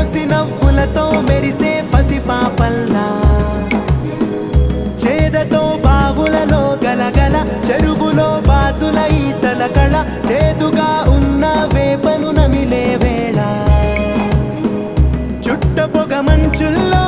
మూసి నవ్వులతో మెరిసే పసిపాపల్లా చేదతో బావులలో గలగల చెరువులో బాతుల ఈతల కళ చేదుగా ఉన్న వేపను నమిలే వేళ. చుట్ట పొగ మంచుల్లో